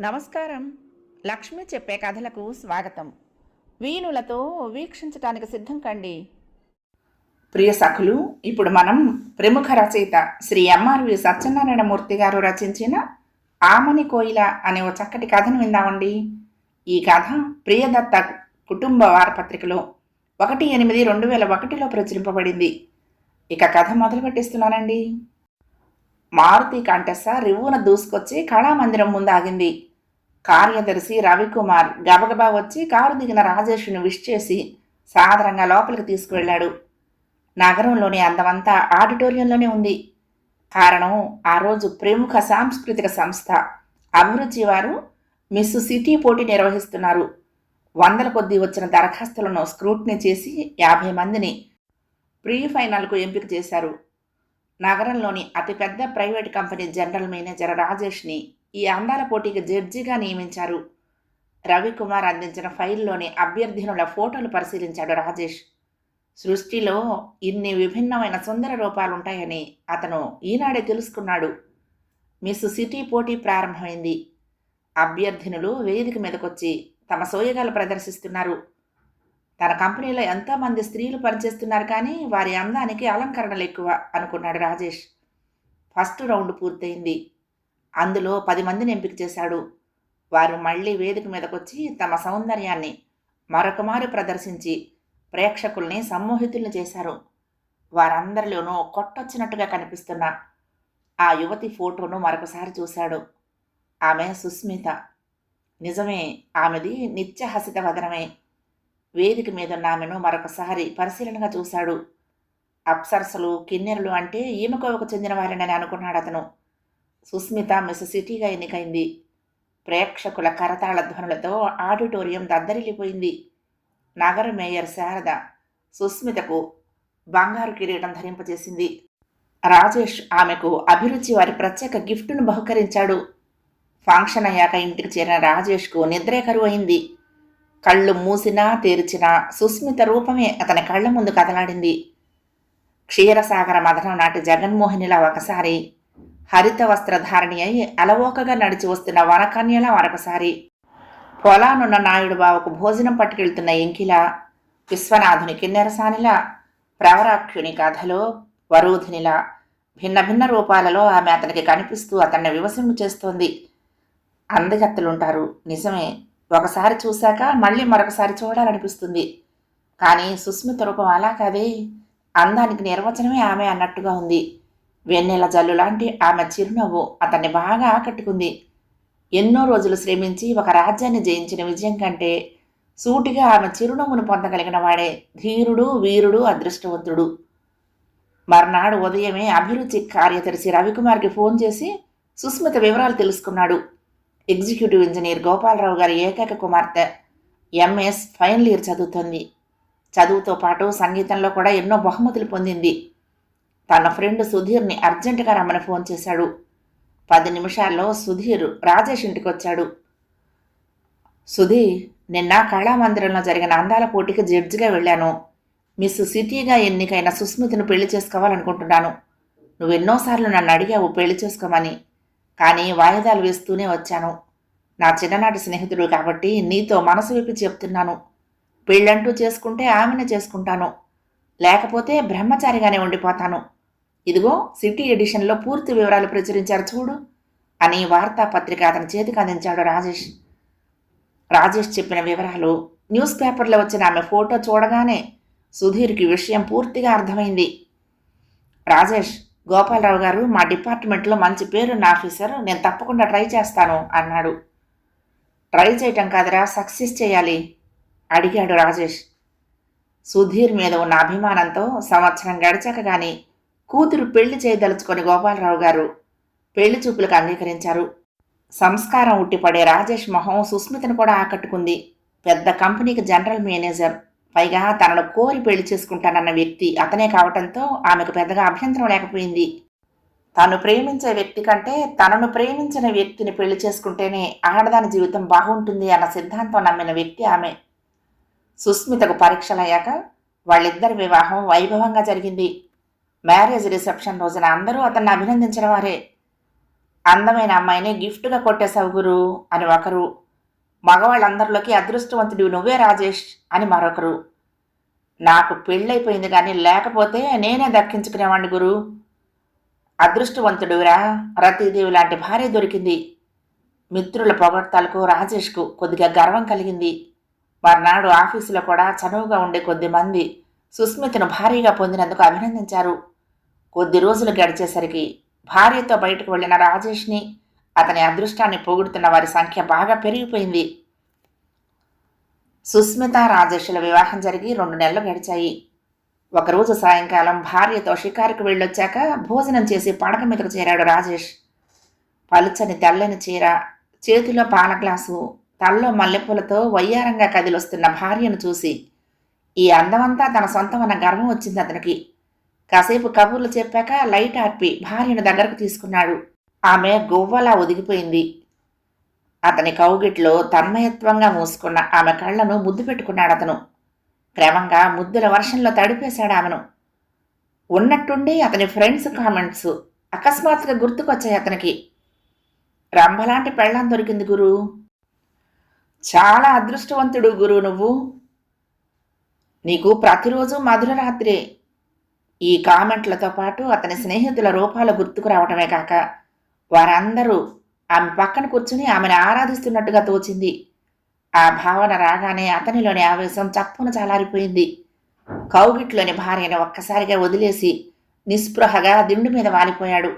నమస్కారం. లక్ష్మి చెప్పే కథలకు స్వాగతం. వీణులతో వీక్షించటానికి సిద్ధం కండి. ప్రియ సఖులు ఇప్పుడు మనం ప్రముఖ రచయిత శ్రీ ఎంఆర్వి సత్యనారాయణమూర్తి గారు రచించిన ఆమని కోయిల అనే ఓ చక్కటి కథను విందామండి. ఈ కథ ప్రియదత్త కుటుంబ వారపత్రికలో ఒకటి ఎనిమిది రెండు వేల ఒకటిలో ప్రచురింపబడింది. ఇక కథ మొదలు పెట్టిస్తున్నానండి మారుతి కంటెస్స రివ్వున దూసుకొచ్చి కళామందిరం ముందు ఆగింది కార్యదర్శి రవికుమార్ గబగబా వచ్చి కారు దిగిన రాజేష్ను విష్ చేసి సాధారణంగా లోపలికి తీసుకువెళ్ళాడు. నగరంలోని అందమంతా ఆడిటోరియంలోనే ఉంది. కారణం ఆ రోజు ప్రముఖ సాంస్కృతిక సంస్థ అభిరుచి వారు మిస్ సిటీ పోటీ నిర్వహిస్తున్నారు. వందల కొద్దీ వచ్చిన దరఖాస్తులను స్క్రూట్నీ చేసి యాభై మందిని ప్రీ ఫైనల్కు ఎంపిక చేశారు. నగరంలోని అతిపెద్ద ప్రైవేట్ కంపెనీ జనరల్ మేనేజర్ రాజేష్ని ఈ అందాల పోటీకి జడ్జిగా నియమించారు. రవికుమార్ అందించిన ఫైల్లోని అభ్యర్థినుల ఫోటోలు పరిశీలించాడు రాజేష్. సృష్టిలో ఇన్ని విభిన్నమైన సుందర రూపాలుంటాయని అతను ఈనాడే తెలుసుకున్నాడు. మిస్ సిటీ పోటీ ప్రారంభమైంది. అభ్యర్థినులు వేదిక మీదకొచ్చి తమ సోయగాలు ప్రదర్శిస్తున్నారు. తన కంపెనీలో ఎంతోమంది స్త్రీలు పనిచేస్తున్నారు కానీ వారి అందానికి అలంకరణలు ఎక్కువ అనుకున్నాడు రాజేష్. ఫస్ట్ రౌండ్ పూర్తయింది. అందులో పది మందిని ఎంపిక చేశాడు. వారు మళ్ళీ వేదిక మీదకొచ్చి తమ సౌందర్యాన్ని మరొకమారు ప్రదర్శించి ప్రేక్షకుల్ని సమ్మోహితుల్ని చేశారు. వారందరిలోనూ కొట్టొచ్చినట్టుగా కనిపిస్తున్న ఆ యువతి ఫోటోను మరొకసారి చూశాడు. ఆమె సుస్మిత. నిజమే ఆమెది నిత్యహసిత వదనమే. వేదిక మీదున్నామెను మరొకసారి పరిశీలనగా చూశాడు. అప్సరసలు కిన్నెరలు అంటే ఈమెకోవకు చెందిన వారినని అనుకున్నాడు అతను. సుస్మిత మిస్ సిటీగా ఎన్నికైంది. ప్రేక్షకుల కరతాళ ధ్వనులతో ఆడిటోరియం దద్దరిల్లిపోయింది. నగర మేయర్ శారద సుస్మితకు బంగారు కిరీటం ధరింపజేసింది. రాజేష్ ఆమెకు అభిరుచి వారి ప్రత్యేక గిఫ్టును బహుకరించాడు. ఫంక్షన్ అయ్యాక ఇంటికి చేరిన రాజేష్కు నిద్రే కరువు అయింది కళ్ళు మూసినా తెరిచినా సుస్మిత రూపమే అతని కళ్ళ ముందు కదలాడింది. క్షీరసాగర మదనం నాటి జగన్మోహినిలా ఒకసారి హరిత వస్త్రధారణి అయి అలవోకగా నడిచి వస్తున్న వనకన్యలా మరొకసారి. పొలానున్న నాయుడు బావకు భోజనం పట్టుకెళ్తున్న ఎంకిలా విశ్వనాథుని కిన్నెరసానిలా ప్రవరాఖ్యుని కథలో వరూధినిలా భిన్న భిన్న రూపాలలో ఆమె అతనికి కనిపిస్తూ అతన్ని వివసింపు చేస్తోంది అందగత్తలుంటారు నిజమే. ఒకసారి చూశాక మళ్ళీ మరొకసారి చూడాలనిపిస్తుంది. కానీ సుస్మిత రూపం అలా కాదే. అందానికి నిర్వచనమే ఆమె అన్నట్టుగా ఉంది. వెన్నెల జల్లు లాంటి ఆమె చిరునవ్వు అతన్ని బాగా ఆకట్టుకుంది. ఎన్నో రోజులు శ్రమించి ఒక రాజ్యాన్ని జయించిన విజయం కంటే సూటిగా ఆమె చిరునవ్వును పొందగలిగిన వాడే ధీరుడు వీరుడు అదృష్టవంతుడు. మర్నాడు ఉదయమే అభిరుచి కార్యదర్శి రవికుమార్కి ఫోన్ చేసి సుస్మిత వివరాలు తెలుసుకున్నాడు. ఎగ్జిక్యూటివ్ ఇంజనీర్ గోపాలరావు గారి ఏకైక కుమార్తె ఎంఎస్ ఫైనల్ ఇయర్ చదువుతోంది. చదువుతో పాటు సంగీతంలో కూడా ఎన్నో బహుమతులు పొందింది. తన ఫ్రెండ్ సుధీర్ని అర్జెంటుగా రమ్మని ఫోన్ చేశాడు. పది నిమిషాల్లో సుధీర్ రాజేష్ ఇంటికి వచ్చాడు. సుధీర్ నిన్న కళామందిరంలో జరిగిన అందాల పోటీకి జడ్జిగా వెళ్ళాను. మిస్ సిటీగా ఎన్నికైన సుస్మితను పెళ్ళి చేసుకోవాలనుకుంటున్నాను. నువ్వు ఎన్నోసార్లు నన్ను అడిగావు పెళ్ళి చేసుకోమని. కానీ వాయిదాలు వేస్తూనే వచ్చాను. నా చిన్ననాటి స్నేహితుడు కాబట్టి నీతో మనసు విప్పి చెప్తున్నాను. పెళ్ళంటూ చేసుకుంటే ఆమెనే చేసుకుంటాను. లేకపోతే బ్రహ్మచారిగానే ఉండిపోతాను. ఇదిగో సిటీ ఎడిషన్లో పూర్తి వివరాలు ప్రచురించారు చూడు అని వార్తాపత్రిక అతని చేతికి అందించాడు రాజేష్. రాజేష్ చెప్పిన వివరాలు న్యూస్ పేపర్లో వచ్చిన ఆమె ఫోటో చూడగానే సుధీర్కి విషయం పూర్తిగా అర్థమైంది. రాజేష్ గోపాలరావు గారు మా డిపార్ట్మెంట్లో మంచి పేరున్న ఆఫీసర్ నేను తప్పకుండా ట్రై చేస్తాను అన్నాడు. ట్రై చేయటం కాదురా సక్సెస్ చేయాలి అడిగాడు రాజేష్. సుధీర్ మీద ఉన్న అభిమానంతో సంవత్సరం గడిచాక గాని కూతురు పెళ్ళి చేయదలుచుకొని గోపాలరావు గారు పెళ్ళి చూపులకు అంగీకరించారు. సంస్కారం ఉట్టిపడే రాజేష్ మొహం సుస్మితను కూడా ఆకట్టుకుంది. పెద్ద కంపెనీకి జనరల్ మేనేజర్. పైగా తనను కోరి పెళ్ళి చేసుకుంటానన్న వ్యక్తి అతనే కావటంతో ఆమెకు పెద్దగా అభ్యంతరం లేకపోయింది. తాను ప్రేమించే వ్యక్తి కంటే తనను ప్రేమించిన వ్యక్తిని పెళ్ళి చేసుకుంటేనే ఆడదాని జీవితం బాగుంటుంది అన్న సిద్ధాంతం నమ్మిన వ్యక్తి ఆమె. సుస్మితకు పరీక్షలయ్యాక వాళ్ళిద్దరి వివాహం వైభవంగా జరిగింది. మ్యారేజ్ రిసెప్షన్ రోజున అందరూ అతన్ని అభినందించిన వారే. అందమైన అమ్మాయిని గిఫ్ట్గా కొట్టేశావు గురు అని ఒకరు మగవాళ్ళందరిలోకి అదృష్టవంతుడు నువ్వే రాజేష్ అని మరొకరు. నాకు పెళ్ళైపోయింది కానీ లేకపోతే నేనే దక్కించుకునేవాణ్ణి గురు. అదృష్టవంతుడురా రతీదేవి లాంటి భార్య దొరికింది. మిత్రుల పొగడ్తలకు రాజేష్కు కొద్దిగా గర్వం కలిగింది. మర్నాడు ఆఫీసులో కూడా చనువుగా ఉండే కొద్ది మంది సుస్మితను భారీగా పొందినందుకు అభినందించారు. కొద్ది రోజులు గడిచేసరికి భార్యతో బయటకు వెళ్ళిన రాజేష్ని అతని అదృష్టాన్ని పొగుడుతున్న వారి సంఖ్య బాగా పెరిగిపోయింది. సుస్మిత రాజేష్ల వివాహం జరిగి రెండు నెలలు గడిచాయి. ఒకరోజు సాయంకాలం భార్యతో షికారుకు వెళ్ళొచ్చాక భోజనం చేసి పడక మీదకు చేరాడు రాజేష్. పలుచని తెల్లని చీర చేతిలో పాల గ్లాసు తల్లో మల్లెపూలతో వయ్యారంగా కదిలొస్తున్న భార్యను చూసి ఈ అందమంతా తన సొంతమన్న గర్వం వచ్చింది అతనికి. కాసేపు కబుర్లు చెప్పాక లైట్ ఆర్పి భార్యను దగ్గరకు తీసుకున్నాడు. ఆమె గువ్వలా ఒదిగిపోయింది. అతని కౌగిట్లో తన్మయత్వంగా మూసుకున్న ఆమె కళ్ళను ముద్దు పెట్టుకున్నాడు అతను క్రమంగా ముద్దుల వర్షంలో తడిపేశాడు ఆమెను ఉన్నట్టుండి అతని ఫ్రెండ్స్ కామెంట్స్ అకస్మాత్తుగా గుర్తుకొచ్చాయి అతనికి. రంభలాంటి పెళ్ళాం దొరికింది గురు. చాలా అదృష్టవంతుడు గురు నువ్వు. నీకు ప్రతిరోజు మధుర రాత్రే ఈ కామెంట్లతో పాటు అతని స్నేహితుల రూపాలు గుర్తుకు రావటమే కాక వారందరూ ఆమె పక్కన కూర్చుని ఆమెను ఆరాధిస్తున్నట్టుగా తోచింది. ఆ భావన రాగానే అతనిలోని ఆవేశం చప్పున చలారిపోయింది. కౌగిట్లోని భార్యను ఒక్కసారిగా వదిలేసి నిస్పృహగా దిండు మీద వాలిపోయాడు.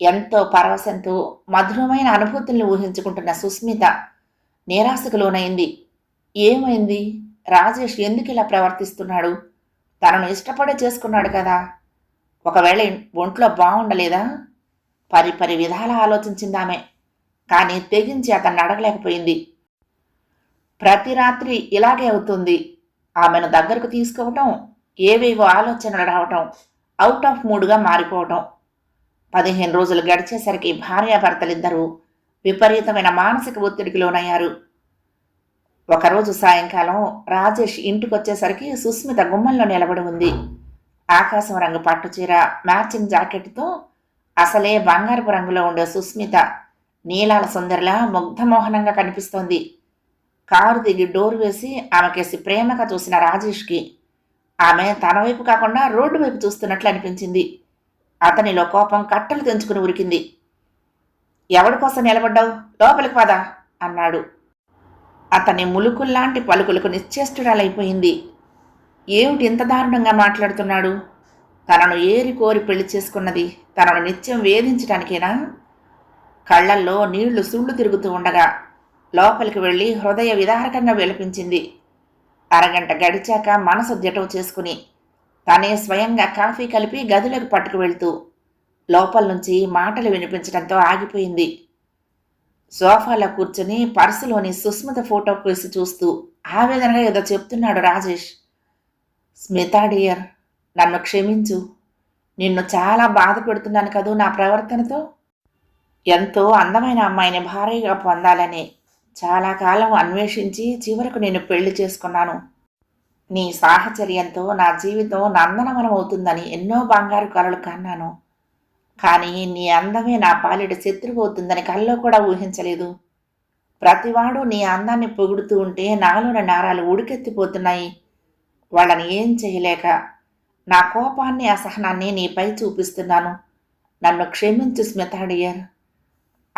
ఎంతో పరవశంతో మధురమైన అనుభూతుల్ని ఊహించుకుంటున్న సుస్మిత నిరాశకు లోనైంది ఏమైంది? రాజేష్ ఎందుకు ఇలా ప్రవర్తిస్తున్నాడు? తనను ఇష్టపడే చేసుకున్నాడు కదా. ఒకవేళ ఒంట్లో బాగుండలేదా పరి పరి విధాల ఆలోచించింది ఆమె కానీ తెగించి అతన్ని అడగలేకపోయింది. ప్రతి రాత్రి ఇలాగే అవుతుంది. ఆమెను దగ్గరకు తీసుకోవటం ఏవేవో ఆలోచనలు రావటం అవుట్ ఆఫ్ మూడ్గా మారిపోవటం. పదిహేను రోజులు గడిచేసరికి భార్యాభర్తలిద్దరూ విపరీతమైన మానసిక ఒత్తిడికి లోనయ్యారు. ఒకరోజు సాయంకాలం రాజేష్ ఇంటికొచ్చేసరికి సుస్మిత గుమ్మంలో నిలబడి ఉంది. ఆకాశం రంగు పట్టుచీర మ్యాచింగ్ జాకెట్తో అసలే బంగారపు రంగులో ఉండే సుస్మిత నీలాల సుందరిలా ముగ్ధమోహనంగా కనిపిస్తోంది. కారు దిగి డోర్ వేసి ఆమెకేసి ప్రేమగా చూసిన రాజేష్కి ఆమె తన వైపు కాకుండా రోడ్డు వైపు చూస్తున్నట్లు అనిపించింది. అతనిలో కోపం కట్టలు తెంచుకుని ఉరికింది. ఎవడి కోసం నిలబడ్డావు? లోపలికి పదా అన్నాడు. అతని ములుకుల్లాంటి పలుకులకు నిశ్చేష్టురాలైపోయింది. ఏమిటి ఇంత దారుణంగా మాట్లాడుతున్నాడు? తనను ఏరి కోరి పెళ్ళి చేసుకున్నది. తనను నిత్యం వేధించటానికేనా? కళ్ళల్లో నీళ్ళు సుళ్ళు తిరుగుతూ ఉండగా లోపలికి వెళ్ళి హృదయ విదారకంగా విలపించింది. అరగంట గడిచాక మనసు జటవు చేసుకుని తనే స్వయంగా కాఫీ కలిపి గదిలోకి పట్టుకు వెళ్తూ లోపల నుంచి మాటలు వినిపించడంతో ఆగిపోయింది. సోఫాలో కూర్చుని పర్సులోని సుస్మిత ఫోటో వేసి చూస్తూ ఆవేదనగా ఏదో చెప్తున్నాడు రాజేష్. స్మితా డియర్ నన్ను క్షమించు. నిన్ను చాలా బాధ పెడుతున్నాను కదూ నా ప్రవర్తనతో. ఎంతో అందమైన అమ్మాయిని భారీగా పొందాలని చాలా కాలం అన్వేషించి చివరకు నేను పెళ్ళి చేసుకున్నాను. నీ సాహచర్యంతో నా జీవితం నందనవనం అవుతుందని ఎన్నో బంగారు కలలు కన్నాను. కానీ నీ అందమే నా పాలిట శత్రువు అవుతుందని కల్లో కూడా ఊహించలేదు. ప్రతివాడు నీ అందాన్ని పొగుడుతూ ఉంటే నాలోని నారాలు ఉడికెత్తిపోతున్నాయి. వాళ్ళని ఏం చేయలేక నా కోపాన్ని అసహనాన్ని నీపై చూపిస్తున్నాను. నన్ను క్షమించు స్మితాడియర్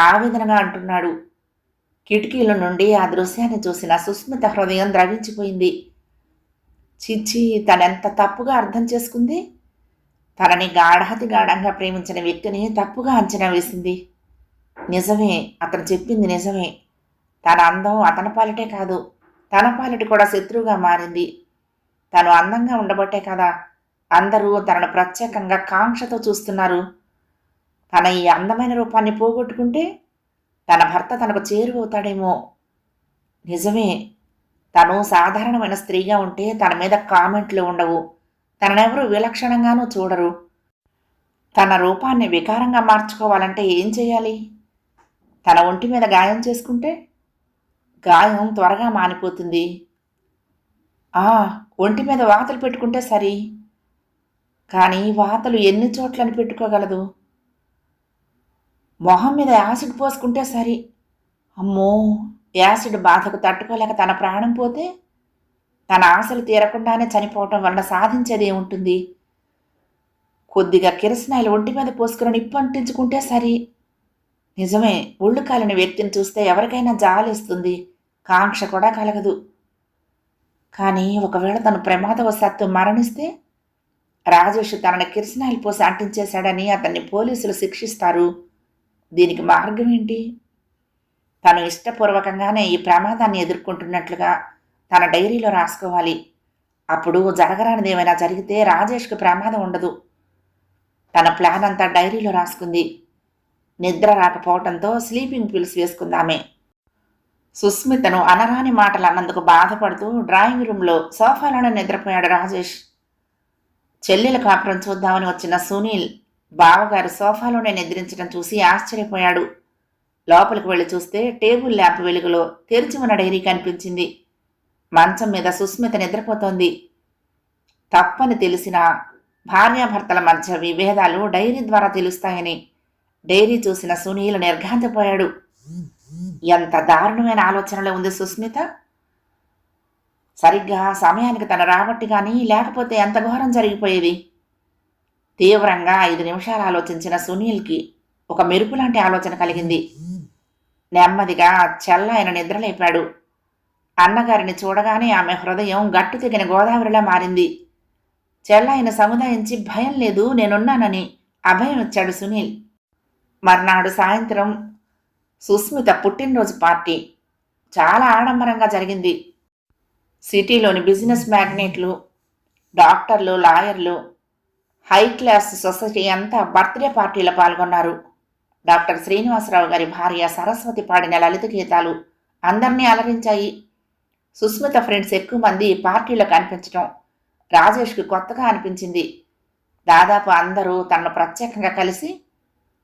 ఆవేదనగా అంటున్నాడు. కిటికీల నుండి ఆ దృశ్యాన్ని చూసిన సుస్మిత హృదయం ద్రవించిపోయింది. చిచ్చి తనెంత తప్పుగా అర్థం చేసుకుంది? తనని గాఢాతి గాఢంగా ప్రేమించిన వ్యక్తిని తప్పుగా అంచనా వేసింది. నిజమే అతను చెప్పింది నిజమే. తన అందం అతని పాలిటే కాదు తన పాలిటి కూడా శత్రువుగా మారింది. తను అందంగా ఉండబట్టే కదా అందరూ తనను ప్రత్యేకంగా కాంక్షతో చూస్తున్నారు. తన ఈ అందమైన రూపాన్ని పోగొట్టుకుంటే తన భర్త తనకు చేరువవుతాడేమో. నిజమే తను సాధారణమైన స్త్రీగా ఉంటే తన మీద కామెంట్లు ఉండవు. తననెవరూ విలక్షణంగానూ చూడరు. తన రూపాన్ని వికారంగా మార్చుకోవాలంటే ఏం చేయాలి? తన ఒంటి మీద గాయం చేసుకుంటే గాయం త్వరగా మానిపోతుంది. ఆ ఒంటి మీద వాతలు పెట్టుకుంటే సరి. కానీ వాతలు ఎన్ని చోట్లని పెట్టుకోగలదు? మొహం మీద యాసిడ్ పోసుకుంటే సరి. అమ్మో! యాసిడ్ బాధకు తట్టుకోలేక తన ప్రాణం పోతే తన ఆశలు తీరకుండానే చనిపోవటం వలన సాధించేది ఏముంటుంది? కొద్దిగా కిరసనాయిలు ఒంటి మీద పోసుకుని నిప్పు అంటించుకుంటే సరి. నిజమే ఒళ్ళు కాలిన వ్యక్తిని చూస్తే ఎవరికైనా జాలేస్తుంది. కాంక్ష కూడా కలగదు. కానీ ఒకవేళ తను ప్రమాదవశాత్తు మరణిస్తే రాజేష్ తనని కిరసనాయిలు పోసి అంటించేశాడని అతన్ని పోలీసులు శిక్షిస్తారు. దీనికి మార్గం ఏంటి? తను ఇష్టపూర్వకంగానే ఈ ప్రమాదాన్ని ఎదుర్కొంటున్నట్లుగా తన డైరీలో రాసుకోవాలి. అప్పుడు జరగరానిది ఏమైనా జరిగితే రాజేష్కి ప్రమాదం ఉండదు. తన ప్లాన్ అంతా డైరీలో రాసుకుంది. నిద్ర రాకపోవడంతో స్లీపింగ్ పిల్స్ వేసుకుందామే. సుస్మితను అనరాని మాటలు అన్నందుకు బాధపడుతూ డ్రాయింగ్ రూమ్లో సోఫాలోనే నిద్రపోయాడు రాజేష్. చెల్లెల కాపురం చూద్దామని వచ్చిన సునీల్ బావగారు సోఫాలోనే నిద్రించడం చూసి ఆశ్చర్యపోయాడు. లోపలికి వెళ్ళి చూస్తే టేబుల్ ల్యాంప్ వెలుగులో తెరిచి ఉన్న డైరీ కనిపించింది. మంచం మీద సుస్మిత నిద్రపోతోంది. తప్పని తెలిసిన భార్యాభర్తల మధ్య విభేదాలు డైరీ ద్వారా తెలుస్తాయని డైరీ చూసిన సునీల్ నిర్ఘాంతపోయాడు. ఎంత దారుణమైన ఆలోచనలో ఉంది సుస్మిత? సరిగ్గా సమయానికి తన రాబట్టి కానీ లేకపోతే ఎంత ఘోరం జరిగిపోయేది? తీవ్రంగా ఐదు నిమిషాలు ఆలోచించిన సునీల్కి ఒక మెరుపు లాంటి ఆలోచన కలిగింది. నెమ్మదిగా చెల్ల ఆయన నిద్రలేపాడు అన్నగారిని చూడగానే ఆమె హృదయం గట్టు తెగిన గోదావరిలా మారింది. చెల్ల ఆయన సముదాయించి భయం లేదు నేనున్నానని అభయం ఇచ్చాడు సునీల్. మర్నాడు సాయంత్రం సుస్మిత పుట్టినరోజు పార్టీ. చాలా ఆడంబరంగా జరిగింది. సిటీలోని బిజినెస్ మ్యాగ్నెట్లు డాక్టర్లు లాయర్లు హై క్లాస్ సొసైటీ అంతా బర్త్డే పార్టీలో పాల్గొన్నారు. డాక్టర్ శ్రీనివాసరావు గారి భార్య సరస్వతి పాడిన లలిత గీతాలు అందరినీ అలరించాయి. సుస్మిత ఫ్రెండ్స్ ఎక్కువ మంది పార్టీలో కనిపించడం రాజేష్కి కొత్తగా అనిపించింది. దాదాపు అందరూ తనను ప్రత్యేకంగా కలిసి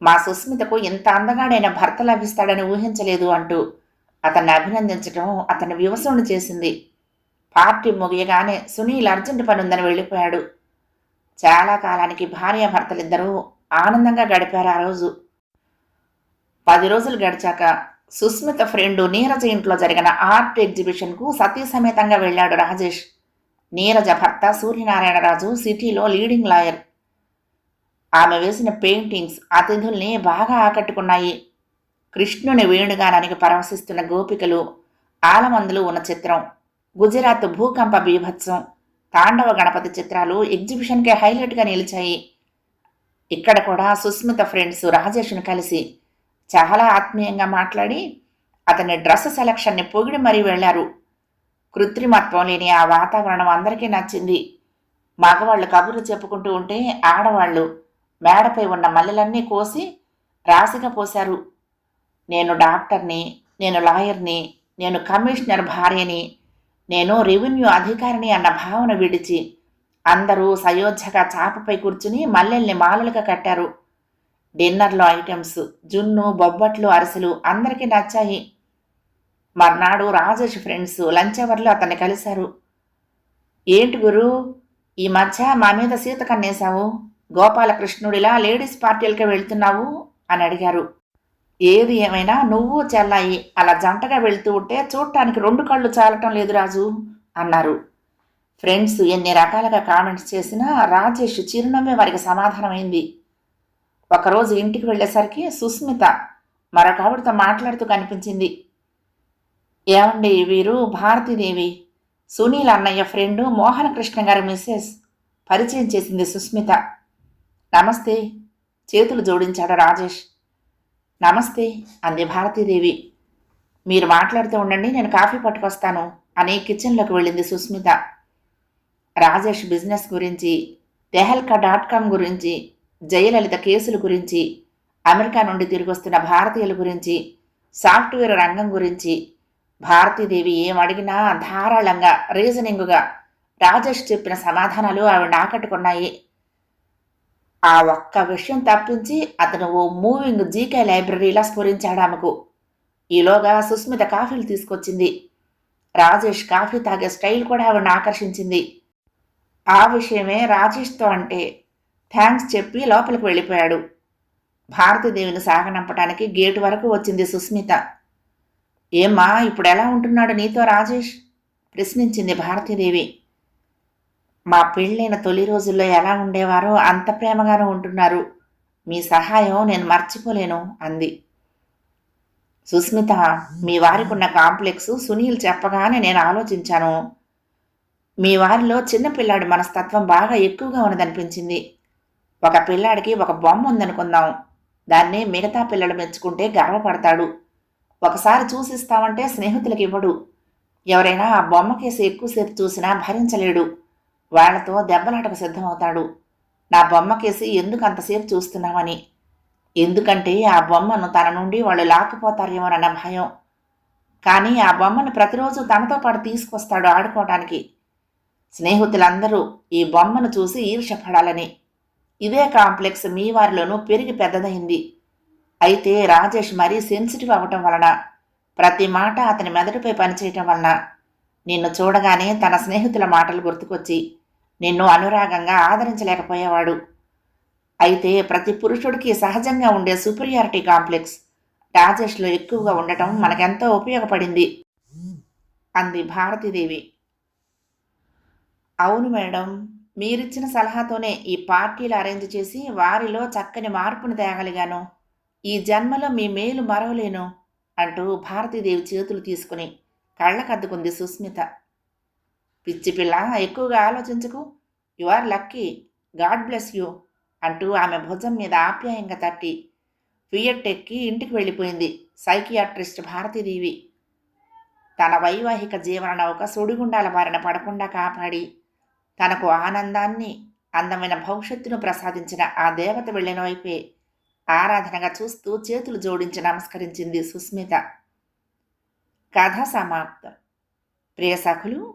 మా సుస్మితకు ఇంత అందగాడైన భర్త లభిస్తాడని ఊహించలేదు అంటూ అతన్ని అభినందించడం అతన్ని వివసమును చేసింది పార్టీ ముగియగానే సునీల్ అర్జెంట్ పనుందని వెళ్ళిపోయాడు. చాలా కాలానికి భార్యాభర్తలిద్దరూ ఆనందంగా గడిపారు ఆ రోజు. పది రోజులు గడిచాక సుస్మిత ఫ్రెండు నీరజ ఇంట్లో జరిగిన ఆర్ట్ ఎగ్జిబిషన్కు సతీ సమేతంగా వెళ్ళాడు రాజేష్. నీరజ భర్త సూర్యనారాయణరాజు సిటీలో లీడింగ్ లాయర్. ఆమె వేసిన పెయింటింగ్స్ అతిథుల్ని బాగా ఆకట్టుకున్నాయి. కృష్ణుని వేణుగానానికి పరవశిస్తున్న గోపికలు ఆలమందులు ఉన్న చిత్రం. గుజరాత్ భూకంప బీభత్సం తాండవ గణపతి చిత్రాలు ఎగ్జిబిషన్కే హైలైట్గా నిలిచాయి. ఇక్కడ కూడా సుస్మిత ఫ్రెండ్స్ రాజేష్ను కలిసి చాలా ఆత్మీయంగా మాట్లాడి అతని డ్రెస్ సెలక్షన్ని పొగిడి మరీ వెళ్ళారు. కృత్రిమత్వం లేని ఆ వాతావరణం అందరికీ నచ్చింది. మగవాళ్ళు కబుర్లు చెప్పుకుంటూ ఉంటే ఆడవాళ్ళు మేడపై ఉన్న మల్లెలన్నీ కోసి రాసిగా పోశారు. నేను డాక్టర్ని నేను లాయర్ని నేను కమిషనర్ భార్యని నేను రెవెన్యూ అధికారిని అన్న భావన విడిచి అందరూ సయోధ్యగా చాపపై కూర్చుని మల్లెల్ని మాలలుగా కట్టారు. డిన్నర్లో ఐటమ్స్ జున్ను బొబ్బట్లు అరిసెలు అందరికీ నచ్చాయి. మర్నాడు రాజేష్ ఫ్రెండ్స్ లంచ్ అవర్లో అతన్ని కలిశారు. ఏంటి గురు ఈ మధ్య మా మీద సీత కన్నేశావు? గోపాలకృష్ణుడిలా లేడీస్ పార్టీలకి వెళ్తున్నావు? అని అడిగారు. ఏది ఏమైనా నువ్వు చెల్లాయి అలా జంటగా వెళ్తూ ఉంటే చూడటానికి రెండు కళ్ళు చాలటం లేదు రాజు అన్నారు. ఫ్రెండ్స్ ఎన్ని రకాలుగా కామెంట్స్ చేసినా రాజేష్ చిరునవ్వే వారికి సమాధానమైంది. ఒకరోజు ఇంటికి వెళ్ళేసరికి సుస్మిత మరొక ఆవిడతో మాట్లాడుతూ కనిపించింది. ఏమండి వీరు? భారతీదేవి. సునీల్ అన్నయ్య ఫ్రెండు మోహనకృష్ణ గారి మిస్సెస్. పరిచయం చేసింది సుస్మిత. నమస్తే. చేతులు జోడించాడు రాజేష్. నమస్తే అంది భారతీదేవి. మీరు మాట్లాడుతూ ఉండండి నేను కాఫీ పట్టుకొస్తాను అని కిచెన్లోకి వెళ్ళింది సుస్మిత. రాజేష్ బిజినెస్ గురించి తెహల్కా డాట్ కామ్ గురించి జయలలిత కేసుల గురించి అమెరికా నుండి తిరిగి వస్తున్న భారతీయుల గురించి సాఫ్ట్వేర్ రంగం గురించి భారతీదేవి ఏం అడిగినా ధారాళంగా రీజనింగుగా రాజేష్ చెప్పిన సమాధానాలు ఆవిడ ఆకట్టుకున్నాయి ఆ ఒక్క విషయం తప్పించి అతను ఓ మూవింగ్ జీకే లైబ్రరీలా స్ఫురించాడు ఆమెకు. ఈలోగా సుస్మిత కాఫీలు తీసుకొచ్చింది. రాజేష్ కాఫీ తాగే స్టైల్ కూడా ఆవిడని ఆకర్షించింది. ఆ విషయమే రాజేష్తో అంటే థ్యాంక్స్ చెప్పి లోపలికి వెళ్ళిపోయాడు. భారతీదేవిని సాగనంపటానికి గేటు వరకు వచ్చింది సుస్మిత. ఏమ్మా ఇప్పుడు ఎలా ఉంటున్నాడు నీతో రాజేష్? ప్రశ్నించింది భారతీదేవి. మా పెళ్ళైన తొలి రోజుల్లో ఎలా ఉండేవారో అంత ప్రేమగానే ఉంటున్నారు. మీ సహాయం నేను మర్చిపోలేను అంది. సుస్మిత మీ వారికి ఉన్న కాంప్లెక్స్ సునీల్ చెప్పగానే నేను ఆలోచించాను. మీ వారిలో చిన్నపిల్లాడి మనస్తత్వం బాగా ఎక్కువగా ఉన్నదనిపించింది. ఒక పిల్లాడికి ఒక బొమ్మ ఉందనుకుందాం. దాన్ని మిగతా పిల్లలు మెచ్చుకుంటే గర్వపడతాడు. ఒకసారి చూసిస్తామంటే స్నేహితులకి ఇవ్వడు ఎవరైనా ఆ బొమ్మకేసి ఎక్కువసేపు చూసినా భరించలేడు. వాళ్ళతో దెబ్బలాటకు సిద్ధమవుతాడు. నా బొమ్మకేసి ఎందుకు అంతసేపు చూస్తున్నామని ఎందుకంటే ఆ బొమ్మను తన నుండి వాళ్ళు లాక్కుపోతారేమోనన్న భయం. కానీ ఆ బొమ్మను ప్రతిరోజు తనతో పాటు తీసుకొస్తాడు ఆడుకోవడానికి స్నేహితులందరూ ఈ బొమ్మను చూసి ఈర్షపడాలని ఇదే కాంప్లెక్స్ మీ వారిలోనూ పెరిగి పెద్దదైంది. అయితే రాజేష్ మరీ సెన్సిటివ్ అవ్వటం వలన ప్రతి మాట అతని మెదడుపై పనిచేయటం వలన నిన్ను చూడగానే తన స్నేహితుల మాటలు గుర్తుకొచ్చి నిన్ను అనురాగంగా ఆదరించలేకపోయేవాడు. అయితే ప్రతి పురుషుడికి సహజంగా ఉండే సుపీరియారిటీ కాంప్లెక్స్ రాజేష్లో ఎక్కువగా ఉండటం మనకెంతో ఉపయోగపడింది. అంది భారతీదేవి. అవును మేడం మీరిచ్చిన సలహాతోనే ఈ పార్టీలు అరేంజ్ చేసి వారిలో చక్కని మార్పును తేగలిగాను. ఈ జన్మలో మీ మేలు మరవలేను అంటూ భారతీదేవి చేతులు తీసుకుని కళ్ళకద్దుకుంది సుస్మిత. పిచ్చి పిల్ల ఎక్కువగా ఆలోచించకు. You are lucky god bless you అంటూ ఆమె భుజం మీద ఆప్యాయంగా తట్టి ఫియట్ ఎక్కి ఇంటికి వెళ్ళిపోయింది సైకియాట్రిస్ట్ భారతీదేవి. తన వైవాహిక జీవన నౌక సుడిగుండాల బారిన పడకుండా కాపాడి తనకు ఆనందాన్ని అందమైన భవిష్యత్తును ప్రసాదించిన ఆ దేవత వెళ్ళిన వైపే ఆరాధనగా చూస్తూ చేతులు జోడించి నమస్కరించింది సుస్మిత. కథ సమాప్తం. ప్రియ సఖులు